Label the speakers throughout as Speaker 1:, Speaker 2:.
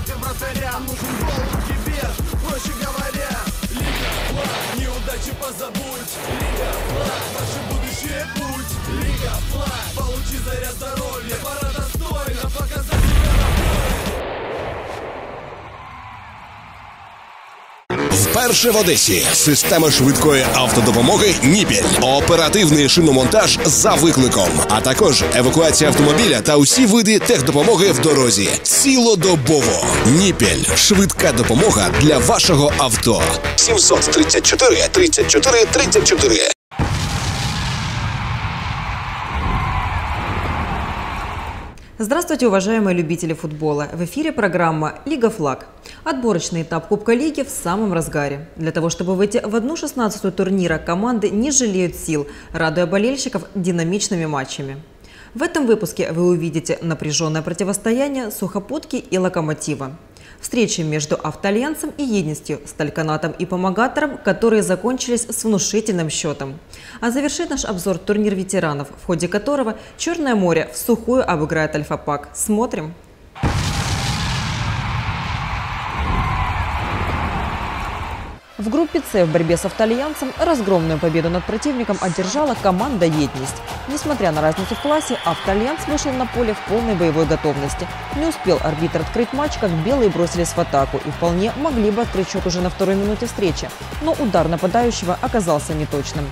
Speaker 1: против вратаря Нужен гол, кибер, проще говоря Лига, флаг, неудачи позабудь. Лига, флаг, ваше будущее путь. Лига, флаг, получи заряд здоровья Пора
Speaker 2: Вперше в Одесі система швидкої автодопомоги Ніпіль, оперативний шиномонтаж за викликом, а також евакуація автомобіля та усі види техдопомоги в дорозі. Цілодобово. Ніпіль швидка допомога для вашого авто. 734 34 34.
Speaker 3: Здравствуйте, уважаемые любители футбола! В эфире программа «Лига Флаг». Отборочный этап Кубка Лиги в самом разгаре. Для того, чтобы выйти в одну шестнадцатую турнира, команды не жалеют сил, радуя болельщиков динамичными матчами. В этом выпуске вы увидите напряженное противостояние сухопутки и локомотива. Встречи между автоальянсом и едностью, стальканатом и помогатором, которые закончились с внушительным счетом. А завершит наш обзор турнир ветеранов, в ходе которого Черное море в сухую обыграет Альфа-Пак. Смотрим! В группе С в борьбе с автоальянсом разгромную победу над противником одержала команда «Едность». Несмотря на разницу в классе, автоальянс вышел на поле в полной боевой готовности. Не успел арбитр открыть матч, как белые бросились в атаку и вполне могли бы открыть счет уже на второй минуте встречи. Но удар нападающего оказался неточным.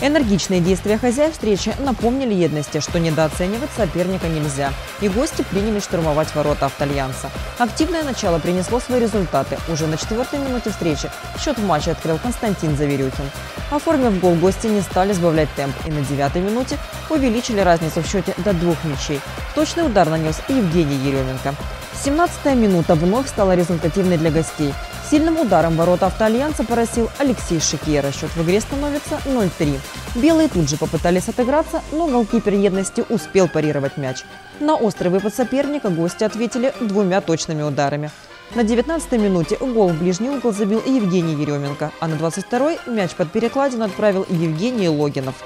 Speaker 3: Энергичные действия хозяев встречи напомнили едности, что недооценивать соперника нельзя. И гости приняли штурмовать ворота автоальянса. Активное начало принесло свои результаты. Уже на четвертой минуте встречи счет в матче открыл Константин Заверюхин. Оформив гол, гости не стали сбавлять темп и на девятой минуте увеличили разницу в счете до двух мячей. Точный удар нанес Евгений Еременко. 17-я минута вновь стала результативной для гостей. Сильным ударом ворота автоальянса поросил Алексей Шикера. Счет в игре становится 0-3. Белые тут же попытались отыграться, но голкипер едности успел парировать мяч. На острый выпад соперника гости ответили двумя точными ударами. На 19-й минуте гол в ближний угол забил Евгений Еременко, а на 22-й мяч под перекладину отправил Евгений Логинов.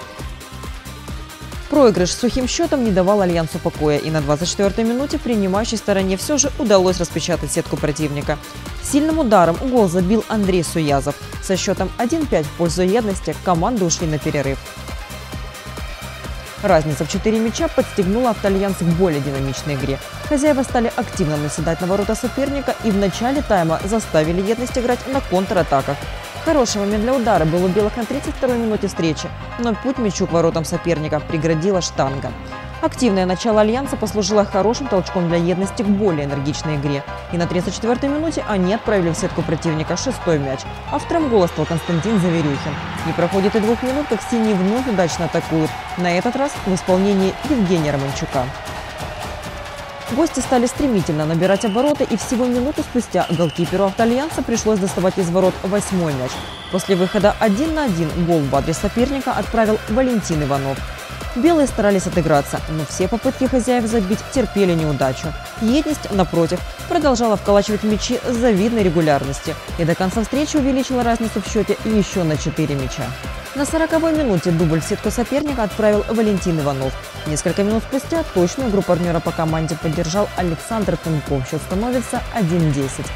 Speaker 3: Проигрыш с сухим счетом не давал Альянсу покоя, и на 24-й минуте принимающей стороне все же удалось распечатать сетку противника. Сильным ударом гол забил Андрей Суязов. Со счетом 1-5 в пользу едности команды ушли на перерыв. Разница в 4 мяча подстегнула автоальянс к более динамичной игре. Хозяева стали активно наседать на ворота соперника и в начале тайма заставили едность играть на контратаках. Хороший момент для удара был у белых на 32-й минуте встречи, но путь мячу к воротам соперника преградила штанга. Активное начало Альянса послужило хорошим толчком для едности к более энергичной игре. И на 34-й минуте они отправили в сетку противника шестой мяч. Автором гола стал Константин Заверюхин. Не проходит и двух минут, как синие вновь удачно атакуют. На этот раз в исполнении Евгения Романчука. Гости стали стремительно набирать обороты, и всего минуту спустя голкиперу автоальянса пришлось доставать из ворот восьмой мяч. После выхода один на один гол в адрес соперника отправил Валентин Иванов. Белые старались отыграться, но все попытки хозяев забить терпели неудачу. Едность, напротив, продолжала вколачивать мячи с завидной регулярностью и до конца встречи увеличила разницу в счете еще на 4 мяча. На 40-й минуте дубль в сетку соперника отправил Валентин Иванов. Несколько минут спустя точную игру партнера по команде поддержал Александр Тунков. Счет становится 1-10.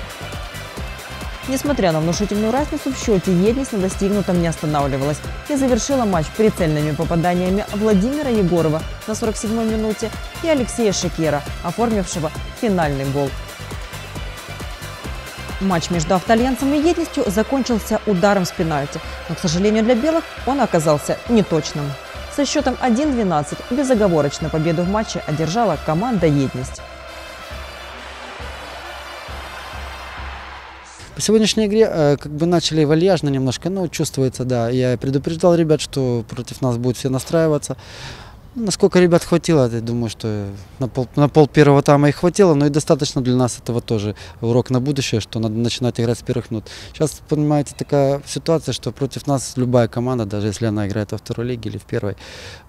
Speaker 3: Несмотря на внушительную разницу в счете, Едность на достигнутом не останавливалась и завершила матч прицельными попаданиями Владимира Егорова на 47-й минуте и Алексея Шекера, оформившего финальный гол. Матч между автоальянсом и едностью закончился ударом с пенальти, но, к сожалению для белых, он оказался неточным. Со счетом 1-12 безоговорочно победу в матче одержала команда «Едность».
Speaker 4: По сегодняшней игре э, как бы начали вальяжно немножко, ну, чувствуется, да. Я предупреждал ребят, что против нас будут все настраиваться. Насколько ребят хватило, я думаю, что на пол, на пол первого тайма их хватило, но и достаточно для нас этого тоже урок на будущее, что надо начинать играть с первых минут. Сейчас, понимаете, такая ситуация, что против нас любая команда, даже если она играет во второй лиге или в первой,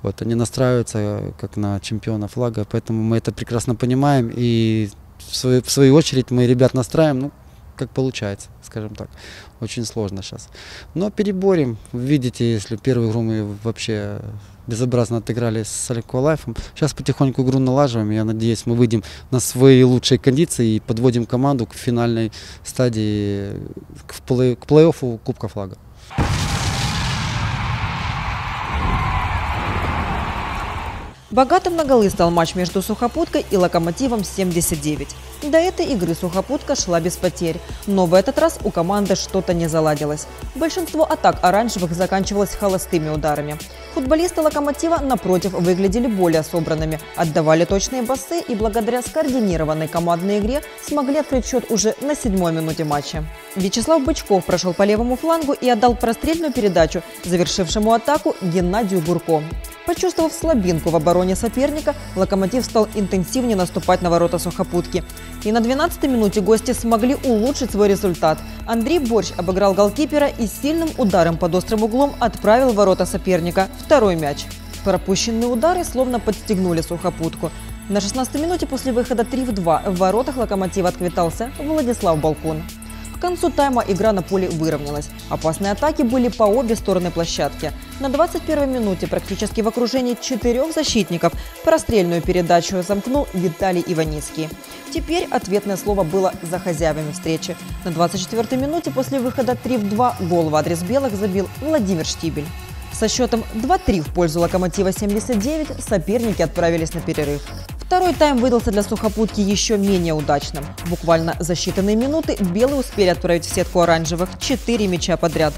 Speaker 4: вот, они настраиваются э, как на чемпиона флага, поэтому мы это прекрасно понимаем и в свою, в свою очередь мы ребят настраиваем, ну, как получается, скажем так. Очень сложно сейчас. Но переборем. Видите, если первую игру мы вообще безобразно отыграли с Лайфом. Сейчас потихоньку игру налаживаем. Я надеюсь, мы выйдем на свои лучшие кондиции и подводим команду к финальной стадии, к плей-оффу Кубка Флага.
Speaker 3: Богатым на голы стал матч между Сухопуткой и Локомотивом 79. До этой игры Сухопутка шла без потерь, но в этот раз у команды что-то не заладилось. Большинство атак оранжевых заканчивалось холостыми ударами. Футболисты Локомотива, напротив, выглядели более собранными, отдавали точные басы и благодаря скоординированной командной игре смогли открыть счет уже на седьмой минуте матча. Вячеслав Бычков прошел по левому флангу и отдал прострельную передачу, завершившему атаку Геннадию Бурко. Почувствовав слабинку в обороне соперника, «Локомотив» стал интенсивнее наступать на ворота сухопутки. И на 12-й минуте гости смогли улучшить свой результат. Андрей Борщ обыграл голкипера и сильным ударом под острым углом отправил в ворота соперника второй мяч. Пропущенные удары словно подстегнули сухопутку. На 16-й минуте после выхода 3 в 2 в воротах «Локомотива» отквитался Владислав Балкун. К концу тайма игра на поле выровнялась. Опасные атаки были по обе стороны площадки. На 21-й минуте практически в окружении четырех защитников прострельную передачу замкнул Виталий Иваницкий. Теперь ответное слово было за хозяевами встречи. На 24-й минуте после выхода 3 в 2 гол в адрес белых забил Владимир Штибель. Со счетом 2-3 в пользу «Локомотива» 79 соперники отправились на перерыв. Второй тайм выдался для сухопутки еще менее удачным. Буквально за считанные минуты белые успели отправить в сетку оранжевых 4 мяча подряд.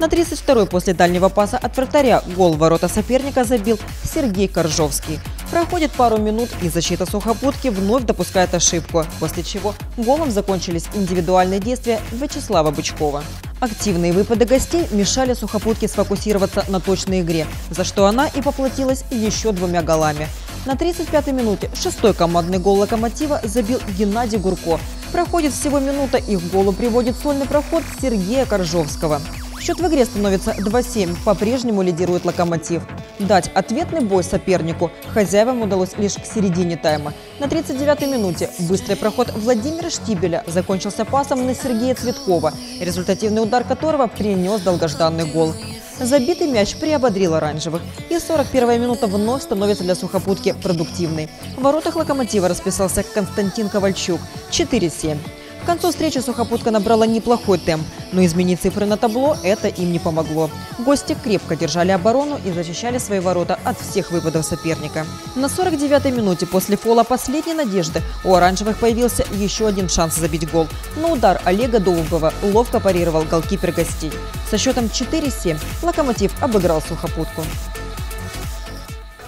Speaker 3: На 32-й после дальнего паса от вратаря гол ворота соперника забил Сергей Коржовский. Проходит пару минут, и защита сухопутки вновь допускает ошибку, после чего голом закончились индивидуальные действия Вячеслава Бычкова. Активные выпады гостей мешали сухопутке сфокусироваться на точной игре, за что она и поплатилась еще двумя голами. На 35-й минуте шестой командный гол «Локомотива» забил Геннадий Гурко. Проходит всего минута, и к голу приводит сольный проход Сергея Коржовского. Счет в игре становится 2-7, по-прежнему лидирует «Локомотив». Дать ответный бой сопернику хозяевам удалось лишь к середине тайма. На 39-й минуте быстрый проход Владимира Штибеля закончился пасом на Сергея Цветкова, результативный удар которого принес долгожданный гол. Забитый мяч приободрил оранжевых, и 41-я минута вновь становится для сухопутки продуктивной. В воротах «Локомотива» расписался Константин Ковальчук – 4-7. К концу встречи сухопутка набрала неплохой темп, но изменить цифры на табло это им не помогло. Гости крепко держали оборону и защищали свои ворота от всех выпадов соперника. На 49-й минуте после фола последней надежды у оранжевых появился еще один шанс забить гол. Но удар Олега Долгова ловко парировал голкипер гостей. Со счетом 4-7 «Локомотив» обыграл сухопутку.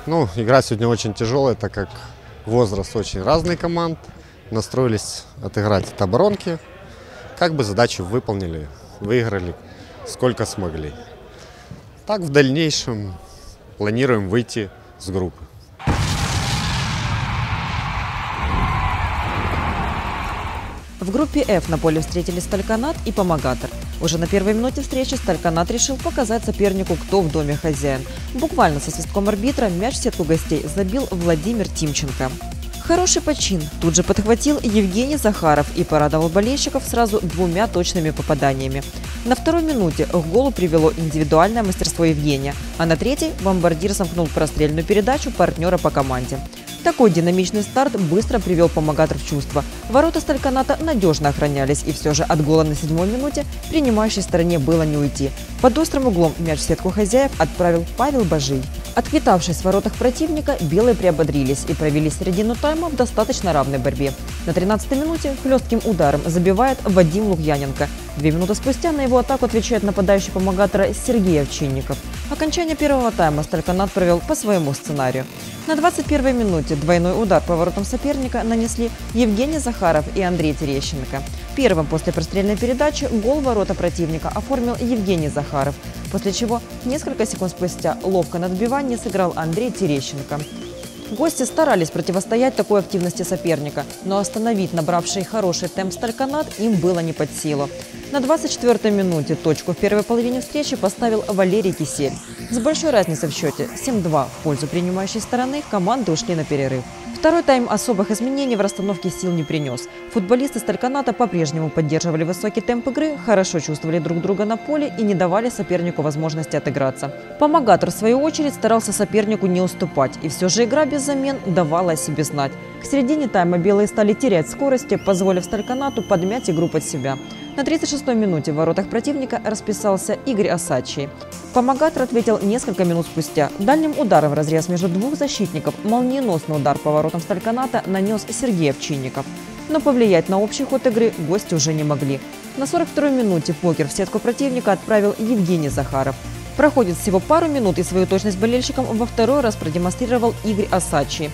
Speaker 5: Ну, игра сегодня очень тяжелая, так как возраст очень разный команд. Настроились отыграть от оборонки. Как бы задачу выполнили, выиграли сколько смогли. Так в дальнейшем планируем выйти с группы.
Speaker 3: В группе F на поле встретились Стальканат и Помогатор. Уже на первой минуте встречи Стальканат решил показать сопернику, кто в доме хозяин. Буквально со свистком арбитра мяч в сетку гостей забил Владимир Тимченко. Хороший почин тут же подхватил Евгений Захаров и порадовал болельщиков сразу двумя точными попаданиями. На второй минуте к голу привело индивидуальное мастерство Евгения, а на третьей бомбардир сомкнул прострельную передачу партнера по команде. Такой динамичный старт быстро привел помогатор в чувство. Ворота Стальканата надежно охранялись, и все же от гола на седьмой минуте принимающей стороне было не уйти. Под острым углом мяч в сетку хозяев отправил Павел Бажий. Отквитавшись в воротах противника, белые приободрились и провели середину тайма в достаточно равной борьбе. На 13-й минуте хлестким ударом забивает Вадим Лукьяненко. Две минуты спустя на его атаку отвечает нападающий помогатора Сергей Овчинников. Окончание первого тайма Стальканат провел по своему сценарию. На 21-й минуте двойной удар по воротам соперника нанесли Евгений Захаров и Андрей Терещенко. Первым после прострельной передачи гол ворота противника оформил Евгений Захаров, после чего несколько секунд спустя ловко на отбивании сыграл Андрей Терещенко. Гости старались противостоять такой активности соперника, но остановить набравший хороший темп Стальканат им было не под силу. На 24-й минуте точку в первой половине встречи поставил Валерий Кисель. С большой разницей в счете 7-2 в пользу принимающей стороны команды ушли на перерыв. Второй тайм особых изменений в расстановке сил не принес. Футболисты Стальканата по-прежнему поддерживали высокий темп игры, хорошо чувствовали друг друга на поле и не давали сопернику возможности отыграться. Помогатор, в свою очередь, старался сопернику не уступать, и все же игра без замен давала о себе знать. К середине тайма белые стали терять скорости, позволив Стальканату подмять игру под себя. На 36-й минуте в воротах противника расписался Игорь Осадчий. Помогатор ответил несколько минут спустя. Дальним ударом в разрез между двух защитников молниеносный удар по воротам Стальканата нанес Сергей Овчинников. Но повлиять на общий ход игры гости уже не могли. На 42-й минуте покер в сетку противника отправил Евгений Захаров. Проходит всего пару минут, и свою точность болельщикам во второй раз продемонстрировал Игорь Осадчий.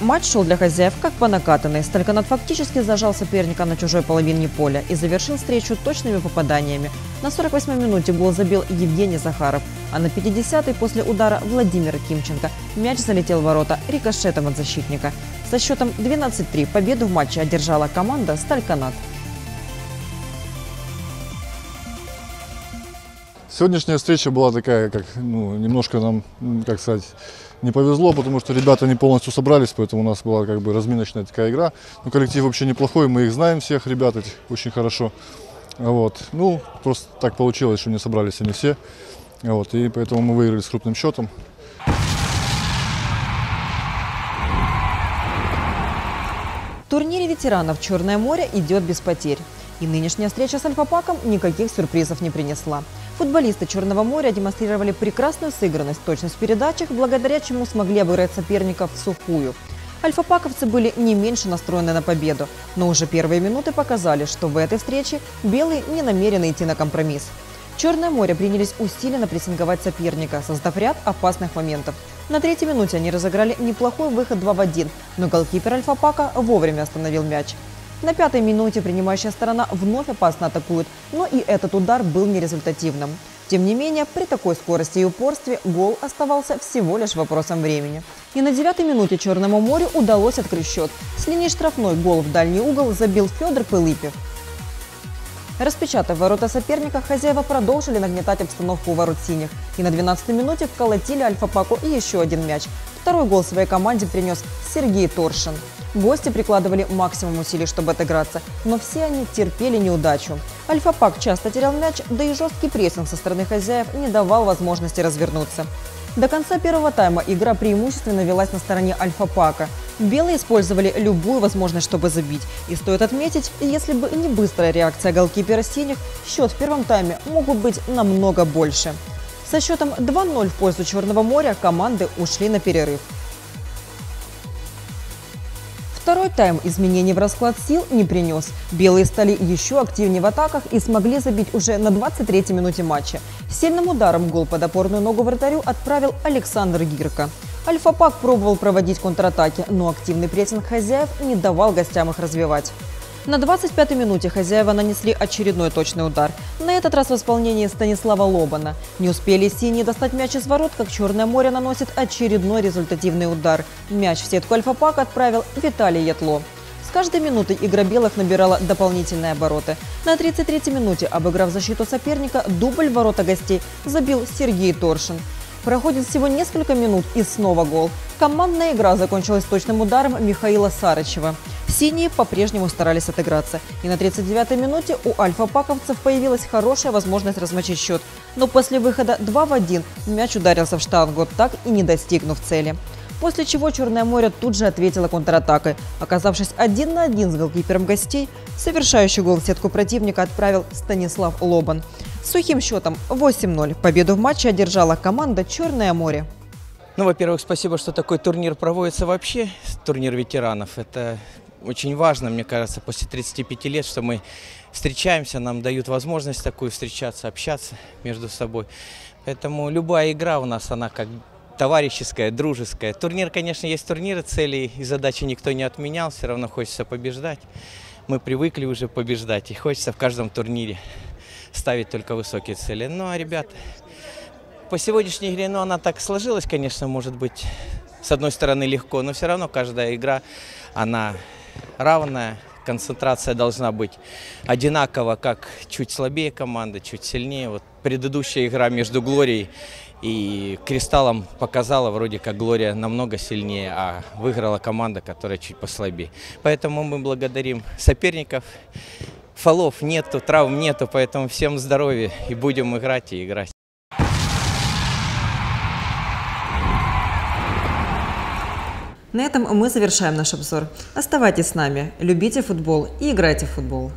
Speaker 3: Матч шел для хозяев как по накатанной. Стальканат фактически зажал соперника на чужой половине поля и завершил встречу точными попаданиями. На 48-й минуте гол забил Евгений Захаров, а на 50-й после удара Владимира Кимченко мяч залетел в ворота рикошетом от защитника. Со счетом 12-3 победу в матче одержала команда «Стальканат».
Speaker 6: Сегодняшняя встреча была такая, как ну, немножко нам, как сказать, не повезло, потому что ребята не полностью собрались, поэтому у нас была как бы разминочная такая игра. Но коллектив вообще неплохой, мы их знаем всех ребят этих очень хорошо. Вот. Ну, просто так получилось, что не собрались они все. Вот. И поэтому мы выиграли с крупным счетом.
Speaker 3: В турнире ветеранов «Черное море» идет без потерь. И нынешняя встреча с Альфа-Паком никаких сюрпризов не принесла. Футболисты Черного моря демонстрировали прекрасную сыгранность, точность в передачах, благодаря чему смогли обыграть соперников в сухую. Альфа-паковцы были не меньше настроены на победу, но уже первые минуты показали, что в этой встрече белые не намерены идти на компромисс. Черное море принялись усиленно прессинговать соперника, создав ряд опасных моментов. На третьей минуте они разыграли неплохой выход 2 в 1, но голкипер Альфа-Пака вовремя остановил мяч. На пятой минуте принимающая сторона вновь опасно атакует, но и этот удар был нерезультативным. Тем не менее, при такой скорости и упорстве гол оставался всего лишь вопросом времени. И на девятой минуте Черному морю удалось открыть счет. С линии штрафной гол в дальний угол забил Федор Пылыпев. Распечатав ворота соперника, хозяева продолжили нагнетать обстановку у ворот синих. И на 12-й минуте вколотили Альфа-Паку и еще один мяч. Второй гол своей команде принес Сергей Торшин. Гости прикладывали максимум усилий, чтобы отыграться, но все они терпели неудачу. Альфа-Пак часто терял мяч, да и жесткий прессинг со стороны хозяев не давал возможности развернуться. До конца первого тайма игра преимущественно велась на стороне Альфа-Пака. Белые использовали любую возможность, чтобы забить. И стоит отметить, если бы не быстрая реакция голкипера синих, счет в первом тайме мог бы быть намного больше. Со счетом 2-0 в пользу Черного моря команды ушли на перерыв. Второй тайм изменений в расклад сил не принес. Белые стали еще активнее в атаках и смогли забить уже на 23-й минуте матча. Сильным ударом гол под опорную ногу вратарю отправил Александр Гирко. Альфа-Пак пробовал проводить контратаки, но активный прессинг хозяев не давал гостям их развивать. На 25-й минуте хозяева нанесли очередной точный удар. На этот раз в исполнении Станислава Лобана. Не успели синие достать мяч из ворот, как Черное море наносит очередной результативный удар. Мяч в сетку Альфа-Пак отправил Виталий Ятло. С каждой минутой игра белых набирала дополнительные обороты. На 33-й минуте, обыграв защиту соперника, дубль ворота гостей забил Сергей Торшин. Проходит всего несколько минут и снова гол. Командная игра закончилась точным ударом Михаила Сарычева. Синие по-прежнему старались отыграться. И на 39-й минуте у альфа-паковцев появилась хорошая возможность размочить счет. Но после выхода 2 в 1 мяч ударился в штангу, так и не достигнув цели. После чего Черное море тут же ответило контратакой. Оказавшись один на один с голкипером гостей, совершающий гол в сетку противника отправил Станислав Лобан. Сухим счетом 8-0 победу в матче одержала команда «Черное море».
Speaker 7: Ну, во-первых, спасибо, что такой турнир проводится вообще, турнир ветеранов. Это очень важно, мне кажется, после 35 лет, что мы встречаемся, нам дают возможность такую встречаться, общаться между собой. Поэтому любая игра у нас, она как товарищеская, дружеская. Турнир, конечно, есть турниры, цели и задачи никто не отменял, все равно хочется побеждать. Мы привыкли уже побеждать, и хочется в каждом турнире ставить только высокие цели. Ну, а ребята, по сегодняшней игре, ну, она так сложилась, конечно, может быть, с одной стороны легко, но все равно каждая игра, она равная, концентрация должна быть одинакова, как чуть слабее команда, чуть сильнее. Вот предыдущая игра между Глорией И Кристаллом показала, вроде как Глория намного сильнее, а выиграла команда, которая чуть послабее. Поэтому мы благодарим соперников. Фолов нету, травм нету, поэтому всем здоровья и будем играть и играть.
Speaker 3: На этом мы завершаем наш обзор. Оставайтесь с нами, любите футбол и играйте в футбол.